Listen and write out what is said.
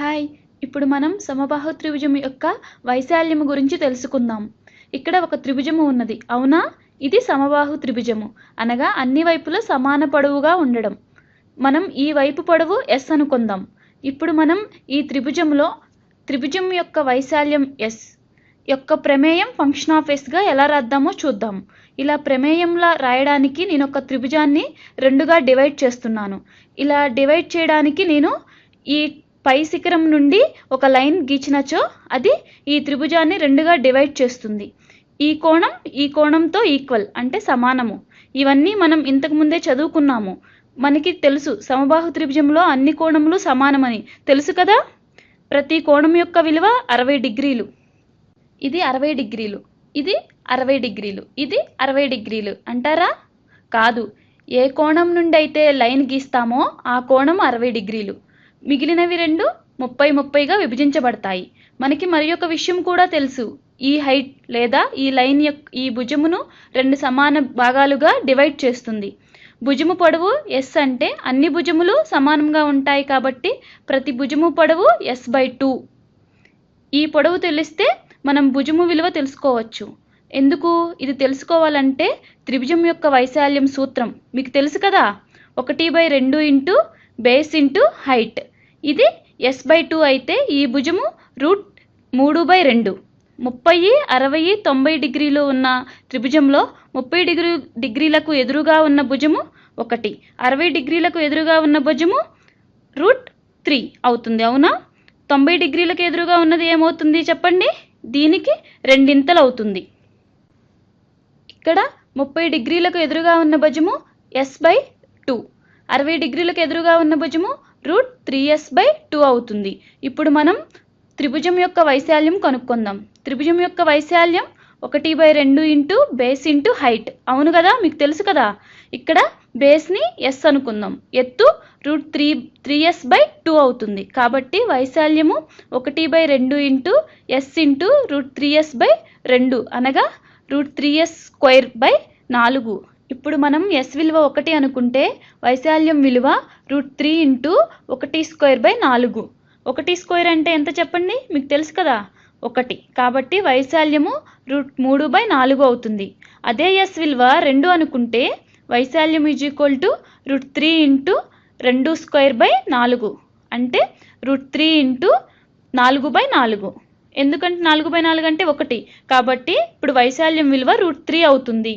Hi ఇప్పుడు మనం సమబాహు త్రిభుజం యొక్క వైశాల్యము గురించి తెలుసుకుందాం. ఇక్కడ ఒక త్రిభుజము ఉన్నది. అవునా? ఇది సమబాహు త్రిభుజము. అనగా అన్ని వైపులు సమాన పొడవుగా ఉండడం. మనం ఈ వైపు పొడవు ఎస్ అనుకుందాం. ఇప్పుడు మనం ఈ త్రిభుజంలో త్రిభుజం యొక్క వైశాల్యం ఎస్ యొక్క ప్రమేయం ఫంక్షన్ ఆఫ్ ఎస్గా ఎలా రాద్దామో చూద్దాం. ఇలా ప్రమేయంలా రాయడానికి నేను ఒక త్రిభుజాన్ని రెండుగా డివైడ్ చేస్తున్నాను. ఇలా డివైడ్ చేయడానికి నేను ఈ పై శిఖరం నుండి ఒక లైన్ గీచినచో అది ఈ త్రిభుజాన్ని రెండుగా డివైడ్ చేస్తుంది. ఈ కోణం ఈ కోణంతో ఈక్వల్ అంటే సమానము. ఇవన్నీ మనం ఇంతకు ముందే చదువుకున్నాము. మనకి తెలుసు సమబాహు త్రిభుజంలో అన్ని కోణములు సమానమని. తెలుసు కదా? ప్రతి కోణం యొక్క విలువ అరవై డిగ్రీలు. ఇది అరవై డిగ్రీలు. ఇది అరవై డిగ్రీలు. ఇది అరవై డిగ్రీలు. అంటారా? కాదు. ఏ కోణం నుండి అయితే లైన్ గీస్తామో ఆ కోణం అరవై డిగ్రీలు. మిగిలినవి రెండు ముప్పై ముప్పైగా విభజించబడతాయి. మనకి మరి ఒక విషయం కూడా తెలుసు. ఈ హైట్ లేదా ఈ లైన్ యొక్క ఈ భుజమును రెండు సమాన భాగాలుగా డివైడ్ చేస్తుంది. భుజము పొడవు ఎస్ అంటే అన్ని భుజములు సమానంగా ఉంటాయి కాబట్టి ప్రతి భుజము పొడవు ఎస్ బై టూ ఈ పొడవు తెలిస్తే మనం భుజము విలువ తెలుసుకోవచ్చు. ఎందుకు? ఇది తెలుసుకోవాలంటే త్రిభుజం యొక్క వైశాల్యం సూత్రం. మీకు తెలుసు కదా? ఒకటి బై రెండు ఇంటూ బేస్ ఇంటూ హైట్. ఇది ఎస్ బై టూ అయితే ఈ భుజము రూట్ మూడు బై రెండు. ముప్పై అరవై తొంభై డిగ్రీలు ఉన్న త్రిభుజంలో ముప్పై డిగ్రీ డిగ్రీలకు ఎదురుగా ఉన్న భుజము ఒకటి. అరవై డిగ్రీలకు ఎదురుగా ఉన్న భుజము రూట్ త్రీ అవుతుంది అవునా? తొంభై డిగ్రీలకు ఎదురుగా ఉన్నది ఏమవుతుంది చెప్పండి? దీనికి రెండింతలు అవుతుంది. ఇక్కడ ముప్పై డిగ్రీలకు ఎదురుగా ఉన్న భుజము ఎస్ బై టూ. అరవై డిగ్రీలకు ఎదురుగా ఉన్న భుజము root three S by two అవుతుంది. ఇప్పుడు మనం త్రిభుజం యొక్క వైశాల్యం కనుక్కుందాం. త్రిభుజం యొక్క వైశాల్యం ఒకటి బై రెండు ఇంటూ బేస్ ఇంటూ హైట్. అవును కదా? మీకు తెలుసు కదా? ఇక్కడ బేస్ని ఎస్ అనుకుందాం. ఎత్తు root three three S by two అవుతుంది. కాబట్టి వైశాల్యము ఒకటి బై రెండు into S into root three S by రెండు అనగా root three S square by నాలుగు. ఇప్పుడు మనం ఎస్ విలువ ఒకటి అనుకుంటే వైశాల్యం విలువ రూట్ త్రీ ఇంటూ ఒకటి స్క్వేర్ బై నాలుగు. ఒకటి స్క్వేర్ అంటే ఎంత చెప్పండి? మీకు తెలుసు కదా? ఒకటి. కాబట్టి వైశాల్యము రూట్ మూడు బై నాలుగు అవుతుంది. అదే ఎస్ విలువ రెండు అనుకుంటే వైశాల్యం is equal to root three into రెండు స్క్వేర్ బై నాలుగు. అంటే రూట్ త్రీ ఇంటూ నాలుగు బై నాలుగు. ఎందుకంటే నాలుగు బై నాలుగు అంటే ఒకటి. కాబట్టి ఇప్పుడు వైశాల్యం విలువ రూట్ త్రీ అవుతుంది.